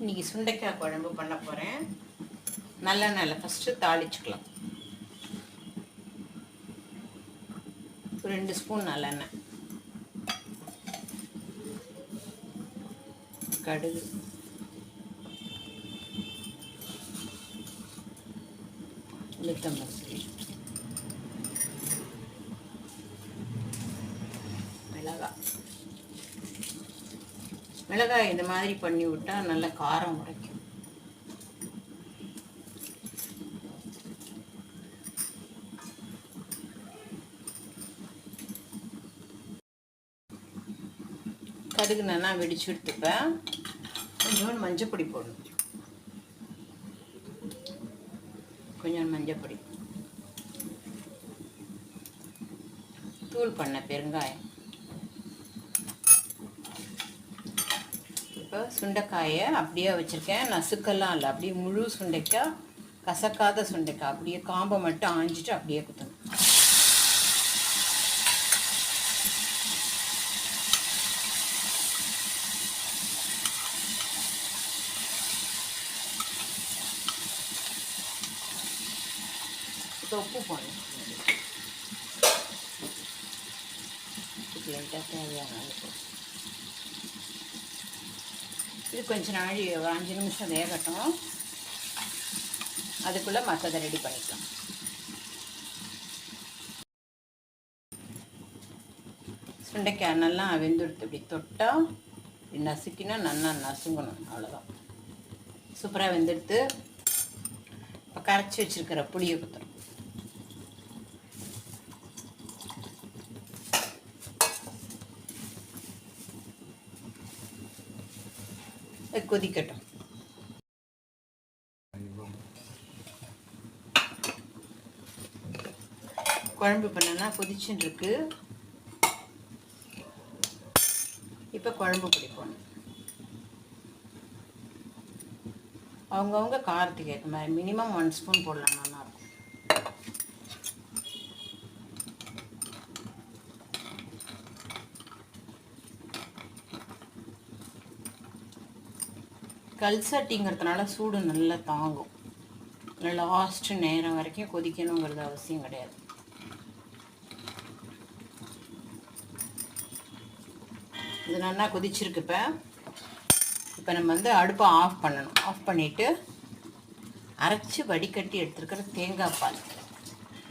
இன்னைக்கு சுண்டைக்காய் குழம்பு பண்ண போகிறேன் நல்லெண்ணெயில் ஃபஸ்ட்டு தாளிச்சுக்கலாம். ஒரு ரெண்டு ஸ்பூன் நல்லெண்ணெய். கடுகு. உளுத்தம்பருப்பு மிளகாய். மிளகாய் இந்த மாதிரி பண்ணி விட்டால் நல்ல காரம் உடைக்கும். கடுகு நல்லா வெடிச்சு எடுத்துப்பேன். கொஞ்சோண்டு மஞ்சள் பொடி போடணும். கொஞ்சம் மஞ்சப்பொடி. தூள் பண்ண பெருங்காயம். இப்போ சுண்டைக்காயை அப்படியே வச்சுருக்கேன். நசுக்கெல்லாம் இல்லை. அப்படியே முழு சுண்டைக்காய் கசக்காத சுண்டைக்காய் அப்படியே காம்பை மட்டும் ஆஞ்சிட்டு அப்படியே குத்தணும். இப்போ உப்பு போடணும். லைட்டாக தேவையான இது கொஞ்ச நாள் ஒரு அஞ்சு நிமிஷம் வேகட்டும். அதுக்குள்ளே மற்றதை ரெடி பண்ணிக்கலாம். சுண்டைக்காய் நல்லா வெந்துடுத்து இப்படி தொட்டால் இப்படி நசுக்கினா நல்லா நசுங்கணும். அவ்வளோதான் சூப்பராக வெந்தெடுத்து. இப்போ கரைச்சி வச்சுருக்கிற புளியை குத்துறோம் கொதிக்கட்டும். குழம்பு பண்ணனா கொதிச்சுன்னு இருக்கு இப்போ குழம்பு பிடிப்போம் அவங்கவுங்க காரத்துக்கு ஏற்ற மாதிரி மினிமம் ஒன் ஸ்பூன் போடலாம் நல்லா கல் சட்டிங்கிறதுனால சூடு நல்லா தாங்கும். லாஸ்ட் நேரம் வரைக்கும் கொதிக்கணுங்கிறது அவசியம் கிடையாது. இது நல்லா கொதிச்சிருக்கு இப்போ. இப்போ நம்ம வந்து அடுப்பை ஆஃப் பண்ணணும். ஆஃப் பண்ணிவிட்டு அரைச்சி வடிகட்டி எடுத்துருக்கிற தேங்காய் பால்.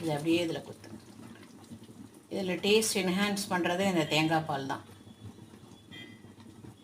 இது அப்படியே இதில் குத்து. இதில் டேஸ்ட் என்ஹான்ஸ் பண்ணுறதே இந்த தேங்காய் பால் தான்